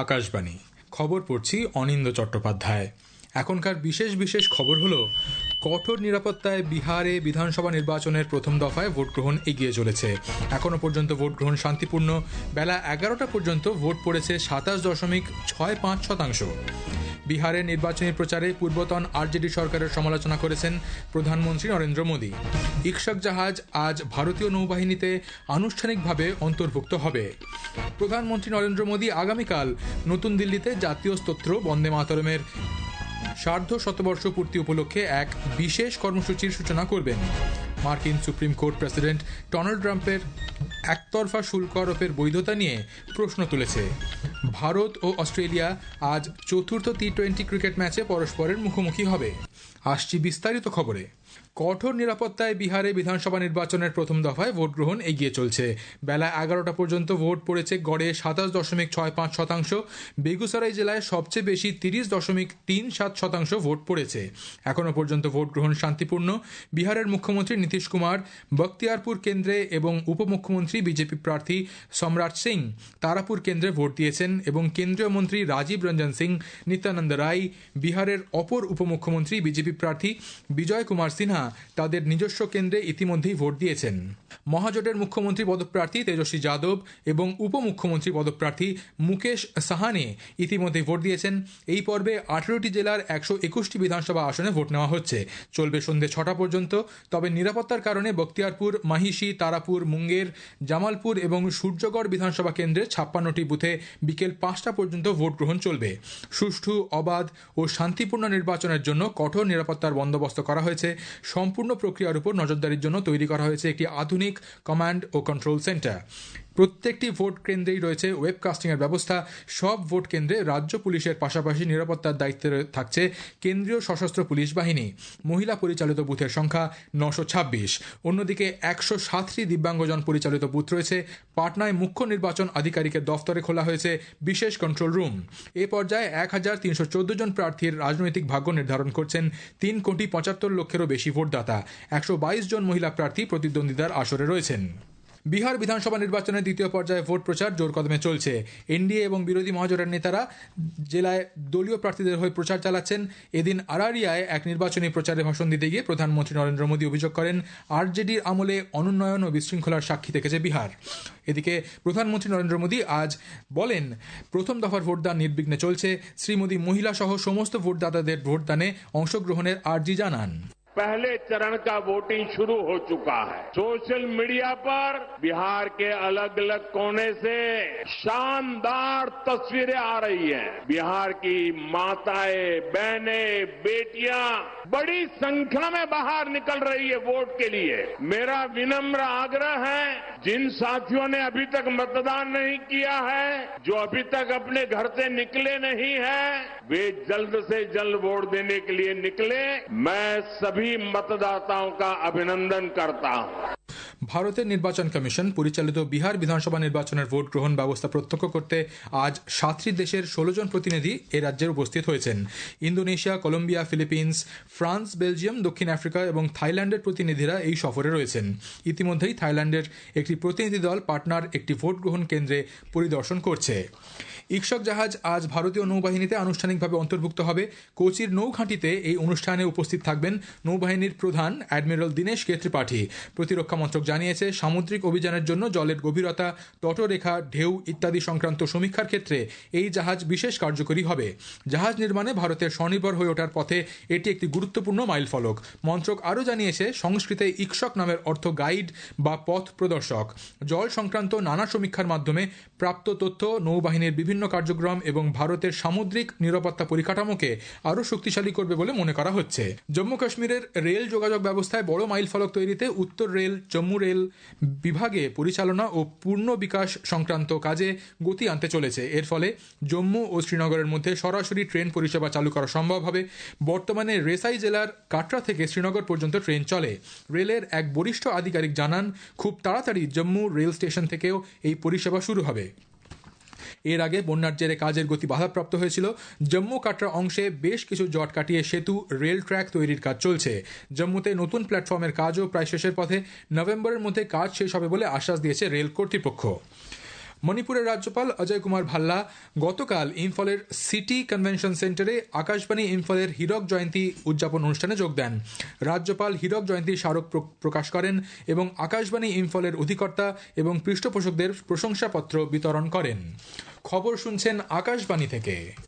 আকাশবাণী। খবর পড়ছি অনিন্দ চট্টোপাধ্যায়। এখনকার বিশেষ বিশেষ খবর হলো, কঠোর নিরাপত্তায় বিহারে বিধানসভা নির্বাচনের প্রথম দফায় ভোট গ্রহণ এগিয়ে চলেছে। এখনও পর্যন্ত ভোট গ্রহণ শান্তিপূর্ণ। বেলা এগারোটা পর্যন্ত ভোট পড়েছে সাতাশ দশমিক ছয় পাঁচ শতাংশ। বিহারের নির্বাচনী প্রচারে পূর্বতন আরজেডি সরকারের সমালোচনা করেছেন প্রধানমন্ত্রী নরেন্দ্র মোদী। ইকশক জাহাজ আজ ভারতীয় নৌবাহিনীতে আনুষ্ঠানিকভাবে অন্তর্ভুক্ত হবে। প্রধানমন্ত্রী নরেন্দ্র মোদী আগামীকাল নতুন দিল্লিতে জাতীয় স্তোত্র বন্দে মাতরমের সার্ধ শতবর্ষ পূর্তি উপলক্ষে এক বিশেষ কর্মসূচির সূচনা করবেন। মার্কিন সুপ্রিম কোর্ট প্রেসিডেন্ট ডোনাল্ড ট্রাম্পের একতরফা শুল্ক আরোপের বৈধতা নিয়ে প্রশ্ন তুলেছে। ভারত ও অস্ট্রেলিয়া আজ চতুর্থ টি টোয়েন্টি ক্রিকেট ম্যাচে পরস্পরের মুখোমুখি হবে। আসছি বিস্তারিত খবরে। কঠোর নিরাপত্তায় বিহারে বিধানসভা নির্বাচনের প্রথম দফায় ভোট গ্রহণ এগিয়ে চলছে। বেলা এগারোটা পর্যন্ত ভোট পড়েছে গড়ে সাতাশ দশমিক ছয় পাঁচ শতাংশ। বেগুসরাই জেলায় সবচেয়ে বেশি তিরিশ দশমিক তিন সাত শতাংশ ভোট পড়েছে। এখনও পর্যন্ত ভোট গ্রহণ শান্তিপূর্ণ। বিহারের মুখ্যমন্ত্রী নীতিশ কুমার, বখতিয়ারপুর কেন্দ্রে এবং উপমুখ্যমন্ত্রী বিজেপি প্রার্থী সম্রাট সিং তারাপুর কেন্দ্রে ভোট দিয়েছেন এবং কেন্দ্রীয় মন্ত্রী রাজীব রঞ্জন সিং, নিত্যানন্দ রায়, বিহারের অপর উপমুখ্যমন্ত্রী বিজেপি প্রার্থী বিজয় কুমার সিনহা তাদের নিজস্ব কেন্দ্রে ইতিমধ্যেই ভোট দিয়েছেন। মহাজোটের মুখ্যমন্ত্রী পদপ্রার্থী তেজস্বী যাদব এবং উপমুখ্যমন্ত্রী পদপ্রার্থী মুকেশ সাহানে ইতিমধ্যেই ভোট দিয়েছেন। এই পর্বে আঠেরোটি জেলার একশো একুশটি বিধানসভা আসনে ভোট নেওয়া হচ্ছে। চলবে সন্ধে ছটা পর্যন্ত। তবে নিরাপত্তার কারণে বক্তিয়ারপুর মাহিষি, তারাপুর, মুঙ্গের, জামালপুর এবং সূর্যগড় বিধানসভা কেন্দ্রে ছাপ্পান্নটি বুথে বিকেল পাঁচটা পর্যন্ত ভোট গ্রহণ চলবে। সুষ্ঠু, অবাধ ও শান্তিপূর্ণ নির্বাচনের জন্য কঠোর নিরাপত্তার বন্দোবস্ত করা হয়েছে। সম্পূর্ণ প্রক্রিয়ার উপর নজরদারির জন্য তৈরি করা হয়েছে একটি আধুনিক কমান্ড ও কন্ট্রোল সেন্টার প্রত্যেকটি ভোট কেন্দ্রেই রয়েছে ওয়েবকাস্টিংয়ের ব্যবস্থা। সব ভোট কেন্দ্রে রাজ্য পুলিশের পাশাপাশি নিরাপত্তার দায়িত্বে থাকছে কেন্দ্রীয় সশস্ত্র পুলিশ বাহিনী। মহিলা পরিচালিত বুথের সংখ্যা নশো ছাব্বিশ। অন্যদিকে একশো সাতটি দিব্যাঙ্গজন পরিচালিত বুথ রয়েছে। পাটনায় মুখ্য নির্বাচন আধিকারিকের দফতরে খোলা হয়েছে বিশেষ কন্ট্রোল রুম এ পর্যায়ে এক হাজার তিনশো চোদ্দ জন প্রার্থীর রাজনৈতিক ভাগ্য নির্ধারণ করছেন তিন কোটি পঁচাত্তর লক্ষেরও বেশি ভোটদাতা। একশো বাইশ জন মহিলা প্রার্থী প্রতিদ্বন্দ্বিতার আসরে রয়েছেন। বিহার বিধানসভা নির্বাচনের দ্বিতীয় পর্যায়ে ভোট প্রচার জোর কদমে চলছে। এনডিএ এবং বিরোধী মহাজোটের নেতারা জেলায় দলীয় প্রার্থীদের হয়ে প্রচার চালাচ্ছেন। এদিন আরারিয়ায় এক নির্বাচনী প্রচারে ভাষণ দিতে গিয়ে প্রধানমন্ত্রী নরেন্দ্র মোদী অভিযোগ করেন, আরজেডির আমলে অনুন্নয়ন ও বিশৃঙ্খলার সাক্ষী থেকেছে বিহার। এদিকে প্রধানমন্ত্রী নরেন্দ্র মোদী আজ বলেন, প্রথম দফার ভোটদান নির্বিঘ্নে চলছে। শ্রী মোদী মহিলা সহ সমস্ত ভোটদাতাদের ভোটদানে অংশগ্রহণের আর্জি জানান। पहले चरण का वोटिंग शुरू हो चुका है। सोशल मीडिया पर बिहार के अलग अलग कोने से शानदार तस्वीरें आ रही हैं। बिहार की माताएँ, बहनें, बेटियाँ, बड़ी संख्या में बाहर निकल रही है वोट के लिए। मेरा विनम्र आग्रह है जिन साथियों ने अभी तक मतदान नहीं किया है, जो अभी तक अपने घर से निकले नहीं है, वे जल्द से जल्द वोट देने के लिए निकले। मैं सभी मतदाताओं का अभिनंदन करता हूँ। ভারতের নির্বাচন কমিশন পরিচালিত বিহার বিধানসভা নির্বাচনের ভোট গ্রহণ ব্যবস্থা প্রত্যক্ষ করতে আজ সাতটি দেশের ষোলো জন প্রতিনিধি এ রাজ্যে উপস্থিত হয়েছেন। Indonesia, Colombia, Philippines, France, Belgium, দক্ষিণ আফ্রিকা এবং থাইল্যান্ডের প্রতিনিধিরা এই সফরে রয়েছেন। ইতিমধ্যেই থাইল্যান্ডের একটি প্রতিনিধি দল পাটনার একটি ভোট গ্রহণ কেন্দ্রে পরিদর্শন করছে। ইকশক জাহাজ আজ ভারতীয় নৌবাহিনীতে আনুষ্ঠানিকভাবে অন্তর্ভুক্ত হবে। কোচির নৌঘাঁটিতে এই অনুষ্ঠানে উপস্থিত থাকবেন নৌবাহিনীর প্রধান অ্যাডমিরাল দীনেশ কে ত্রিপাঠী প্রতিরক্ষা মন্ত্রক জানিয়েছে, সামুদ্রিক অভিযানের জন্য জলের গভীরতা, তটরেখা, ঢেউ ইত্যাদি সংক্রান্ত সমীক্ষার ক্ষেত্রে এই জাহাজ বিশেষ কার্যকরী হবে। জাহাজ নির্মাণে ভারতের স্বনির্ভর হয়ে ওঠার পথে এটি একটি গুরুত্বপূর্ণ মাইলফলক। মন্ত্রক আরও জানিয়েছে, সংস্কৃতে ইকশক নামের অর্থ গাইড বা পথ প্রদর্শক। জল সংক্রান্ত নানা সমীক্ষার মাধ্যমে প্রাপ্ত তথ্য, নৌবাহিনীর বিভিন্ন কার্যক্রম এবং ভারতের সামুদ্রিক নিরাপত্তা পরিকাঠামোকে আরও শক্তিশালী করবে বলে মনে করা হচ্ছে। জম্মু কাশ্মীরের রেল যোগাযোগ ব্যবস্থায় বড় মাইলফলক তৈরিতে উত্তর রেল, জম্মু রেল বিভাগে পরিচালনা ও পূর্ণ বিকাশ সংক্রান্ত কাজে গতি আনতে চলেছে। এর ফলে জম্মু ও শ্রীনগরের মধ্যে সরাসরি ট্রেন পরিষেবা চালু করা সম্ভব হবে। বর্তমানে রেসাই জেলার কাটরা থেকে শ্রীনগর পর্যন্ত ট্রেন চলে। রেলের এক বরিষ্ঠ আধিকারিক জানান, খুব তাড়াতাড়ি জম্মু রেল স্টেশন থেকেও এই পরিষেবা শুরু হবে। এর আগে বন্যার জেরে কাজের গতি বাধাপ্রাপ্ত হয়েছিল। জম্মু কাটরা অংশে বেশ কিছু জট কাটিয়ে সেতু, রেল ট্র্যাক তৈরির কাজ চলছে। জম্মুতে নতুন প্ল্যাটফর্মের কাজও প্রায় শেষের পথে। নভেম্বরের মধ্যে কাজ শেষ হবে বলে আশ্বাস দিয়েছে রেল কর্তৃপক্ষ। মণিপুরের রাজ্যপাল অজয় কুমার ভাল্লা গতকাল ইম্ফলের সিটি কনভেনশন সেন্টারে আকাশবাণী ইম্ফলের হীরক জয়ন্তী উদযাপন অনুষ্ঠানে যোগ দেন। রাজ্যপাল হীরক জয়ন্তী স্মারক প্র- প্রকাশ করেন এবং আকাশবাণী ইম্ফলের অধিকর্তা এবং পৃষ্ঠপোষকদের প্রশংসাপত্র বিতরণ করেন। খবর শুনছেন আকাশবাণী থেকে।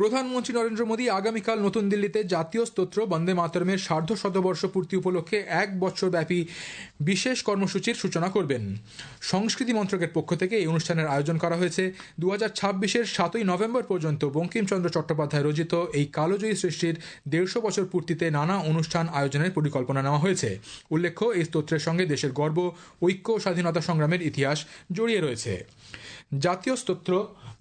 প্রধানমন্ত্রী নরেন্দ্র মোদী আগামীকাল নতুন দিল্লিতে জাতীয় স্তোত্র বন্দে মাতরমের সার্ধ শতবর্ষ পূর্তি উপলক্ষে এক বছরব্যাপী বিশেষ কর্মসূচির সূচনা করবেন। সংস্কৃতি মন্ত্রকের পক্ষ থেকে এই অনুষ্ঠানের আয়োজন করা হয়েছে। দু হাজার ছাব্বিশের সাতই নভেম্বর পর্যন্ত বঙ্কিমচন্দ্র চট্টোপাধ্যায় রচিত এই কালোজয়ী সৃষ্টির দেড়শো বছর পূর্তিতে নানা অনুষ্ঠান আয়োজনের পরিকল্পনা নেওয়া হয়েছে। উল্লেখ্য, এই স্তোত্রের সঙ্গে দেশের গর্ব, ঐক্য স্বাধীনতা সংগ্রামের ইতিহাস জড়িয়ে রয়েছে। জাতীয় স্তোত্র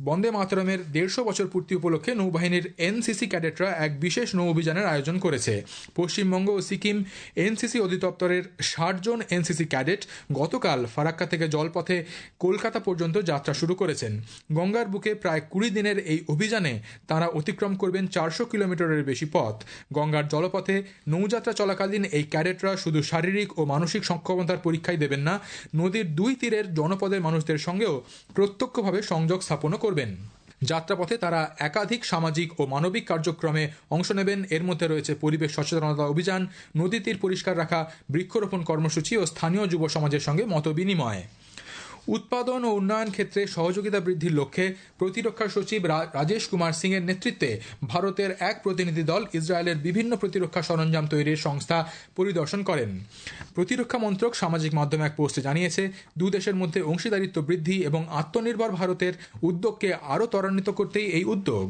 বন্দে মাতরমের দেড়শো বছর পূর্তি উপলক্ষে নৌবাহিনীর এনসিসি ক্যাডেটরা এক বিশেষ নৌ অভিযানের আয়োজন করেছে। পশ্চিমবঙ্গ ও সিকিম এনসিসি অধিদপ্তরের ষাট জন এনসিসি ক্যাডেট গতকাল ফারাক্কা থেকে জলপথে কলকাতা পর্যন্ত যাত্রা শুরু করেছেন। গঙ্গার বুকে প্রায় কুড়ি দিনের এই অভিযানে তারা অতিক্রম করবেন চারশো কিলোমিটারের বেশি পথ। গঙ্গার জলপথে নৌযাত্রা চলাকালীন এই ক্যাডেটরা শুধু শারীরিক ও মানসিক সক্ষমতার পরীক্ষাই দেবেন না, নদীর দুই তীরের জনপদের মানুষদের সঙ্গেও প্রত্যক্ষভাবে সংযোগ স্থাপনও করবেন। যাত্রাপথে তারা একাধিক সামাজিক ও মানবিক কার্যক্রমে অংশ নেবেন। এর মধ্যে রয়েছে পরিবেশ সচেতনতা অভিযান, নদী তীর পরিষ্কার রাখা, বৃক্ষরোপণ কর্মসূচি ও স্থানীয় যুব সমাজের সঙ্গে মত বিনিময় উৎপাদন ও উন্নয়ন ক্ষেত্রে সহযোগিতা বৃদ্ধির লক্ষ্যে প্রতিরক্ষা সচিব রাজেশ কুমার সিং এর নেতৃত্বে ভারতের এক প্রতিনিধি দল ইসরায়েলের বিভিন্ন প্রতিরক্ষা সরঞ্জাম তৈরির সংস্থা পরিদর্শন করেন। প্রতিরক্ষা মন্ত্রক সামাজিক মাধ্যমে এক পোস্টে জানিয়েছে, দু দেশের মধ্যে অংশীদারিত্ব বৃদ্ধি এবং আত্মনির্ভর ভারতের উদ্যোগকে আরও ত্বরান্বিত করতেই এই উদ্যোগ।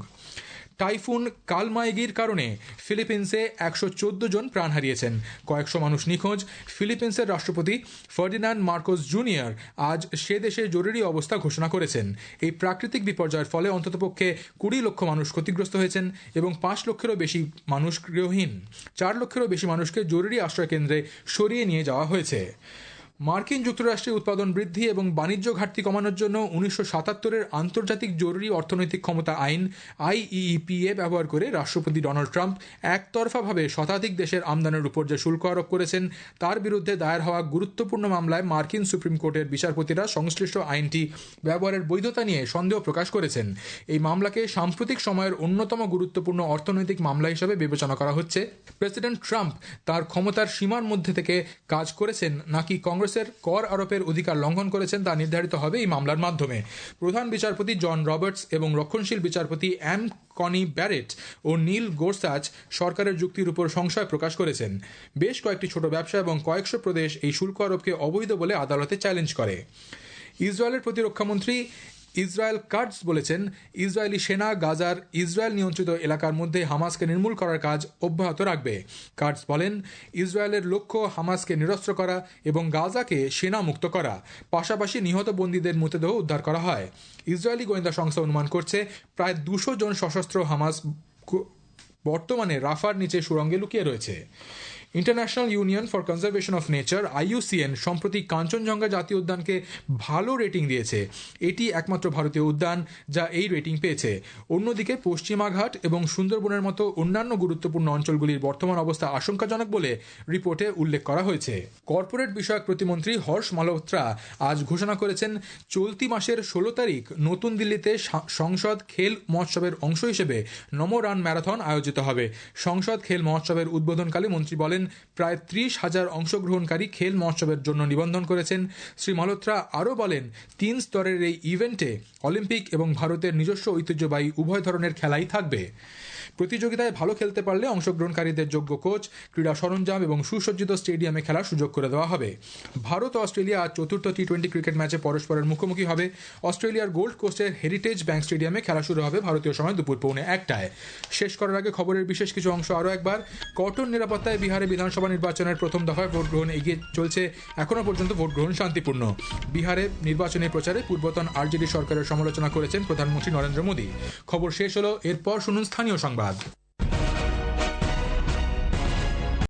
টাইফুন কালমাইগির কারণে ফিলিপিন্সে একশো চোদ্দ জন প্রাণ হারিয়েছেন। কয়েকশো মানুষ নিখোঁজ। ফিলিপিন্সের রাষ্ট্রপতি ফার্ডিনান্ড মার্কোস জুনিয়র আজ সে দেশে জরুরি অবস্থা ঘোষণা করেছেন। এই প্রাকৃতিক বিপর্যয়ের ফলে অন্ততপক্ষে কুড়ি লক্ষ মানুষ ক্ষতিগ্রস্ত হয়েছেন এবং পাঁচ লক্ষেরও বেশি মানুষ গৃহহীন। চার লক্ষেরও বেশি মানুষকে জরুরি আশ্রয় কেন্দ্রে সরিয়ে নিয়ে যাওয়া হয়েছে। মার্কিন যুক্তরাষ্ট্রে উৎপাদন বৃদ্ধি এবং বাণিজ্য ঘাটতি কমানোর জন্য উনিশশো সাতাত্তরের আন্তর্জাতিক জরুরি অর্থনৈতিক ক্ষমতা আইন আইইপিএ ব্যবহার করে রাষ্ট্রপতি ডোনাল্ড ট্রাম্প একতরফাভাবে শতাধিক দেশের আমদানির উপর যে শুল্ক আরোপ করেছেন, তার বিরুদ্ধে দায়ের হওয়া গুরুত্বপূর্ণ মামলায় মার্কিন সুপ্রিম কোর্টের বিচারপতিরা সংশ্লিষ্ট আইনটি ব্যবহারের বৈধতা নিয়ে সন্দেহ প্রকাশ করেছেন। এই মামলাকে সাম্প্রতিক সময়ের অন্যতম গুরুত্বপূর্ণ অর্থনৈতিক মামলা হিসেবে বিবেচনা করা হচ্ছে। প্রেসিডেন্ট ট্রাম্প তার ক্ষমতার সীমার মধ্যে থেকে কাজ করেছেন, নাকি কংগ্রেসের কর আরোপের অধিকার লঙ্ঘন করেছেন তা নির্ধারিত হবে এই মামলার মাধ্যমে। প্রধান বিচারপতি জন রবার্টস এবং রক্ষণশীল বিচারপতি অ্যাম কনি ব্যারেট ও নীল গোরসাচ সরকারের যুক্তির উপর সংশয় প্রকাশ করেছেন। বেশ কয়েকটি ছোট ব্যবসা এবং কয়েকশো প্রদেশ এই শুল্ক আরোপকে অবৈধ বলে আদালতে চ্যালেঞ্জ করে। ইসরায়েলের প্রতিরক্ষামন্ত্রী ইসরায়েল কার্ডস বলেছেন, ইসরায়েলি সেনা গাজার ইসরায়েল নিয়ন্ত্রিত এলাকার মধ্যে হামাসকে নির্মূল করার কাজ অব্যাহত রাখবে। কার্ডস বলেন, ইসরায়েলের লক্ষ্য হামাসকে নিরস্ত্র করা এবং গাজাকে সেনা মুক্ত করা। পাশাপাশি নিহত বন্দীদের মৃতদেহ উদ্ধার করা হয়। ইসরায়েলি গোয়েন্দা সংস্থা অনুমান করছে, প্রায় দুশো জন সশস্ত্র হামাস বর্তমানে রাফার নিচে সুরঙ্গে লুকিয়ে রয়েছে। International union for conservation of nature IUCN সম্প্রতি কাঞ্চনজঙ্ঘা জাতীয় উদ্যানকে ভালো রেটিং দিয়েছে। এটি একমাত্র ভারতীয় উদ্যান যা এই রেটিং পেয়েছে। অন্যদিকে পশ্চিমাঘাট এবং সুন্দরবনের মতো অন্যান্য গুরুত্বপূর্ণ অঞ্চলগুলির বর্তমান অবস্থা আশঙ্কাজনক বলে রিপোর্টে উল্লেখ করা হয়েছে। কর্পোরেট বিষয়ক প্রতিমন্ত্রী হর্ষ মালহোত্রা আজ ঘোষণা করেছেন, চলতি মাসের ষোলো তারিখ নতুন দিল্লিতে সংসদ খেল মহোৎসবের অংশ হিসেবে নমো রান ম্যারাথন আয়োজিত হবে। সংসদ খেল মহোৎসবের উদ্বোধনকালে মন্ত্রী বলেন প্রায় ত্রিশ হাজার অংশগ্রহণকারী খেল মহোৎসবের জন্য নিবন্ধন করেছেন। শ্রী মালহোত্রা আরও বলেন, তিন স্তরের এই ইভেন্টে অলিম্পিক এবং ভারতের নিজস্ব ঐতিহ্যবাহী উভয় ধরনের খেলাই থাকবে। প্রতিযোগিতায় ভালো খেলতে পারলে অংশগ্রহণকারীদের যোগ্য কোচ, ক্রীড়া সরঞ্জাম এবং সুসজ্জিত স্টেডিয়ামে খেলার সুযোগ করে দেওয়া হবে। ভারত ও অস্ট্রেলিয়া আজ চতুর্থ টি টোয়েন্টি ক্রিকেট ম্যাচে পরস্পরের মুখোমুখি হবে। অস্ট্রেলিয়ার গোল্ড কোস্টের হেরিটেজ ব্যাংক স্টেডিয়ামে খেলা শুরু হবে ভারতীয় সময় দুপুর পৌনে একটায়। শেষ করার আগে খবরের বিশেষ কিছু অংশ আরও একবার। কঠোর নিরাপত্তায় বিহারে বিধানসভা নির্বাচনের প্রথম দফায় ভোট গ্রহণ এগিয়ে চলছে। এখনও পর্যন্ত ভোট গ্রহণ শান্তিপূর্ণ। বিহারে নির্বাচনী প্রচারে পূর্বতন আরজেডি সরকারের সমালোচনা করেছেন প্রধানমন্ত্রী নরেন্দ্র মোদী। খবর শেষ হলো, এরপর শুনুন স্থানীয় সংবাদ। God.